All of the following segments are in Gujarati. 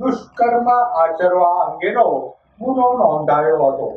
દુષ્કર્મ આચરવા અંગેનો ગુનો નોંધાયો હતો.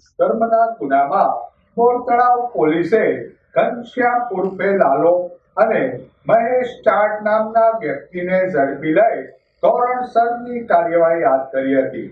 દુષ્કર્મના ગુનામાં બોરતળાવ પોલીસે ઘનશ્યામ ઉર્ફે લાલો અને મહેશ ચાટ નામના વ્યક્તિને ઝડપી લઈ ધોરણસરની કાર્યવાહી હાથ ધરી હતી.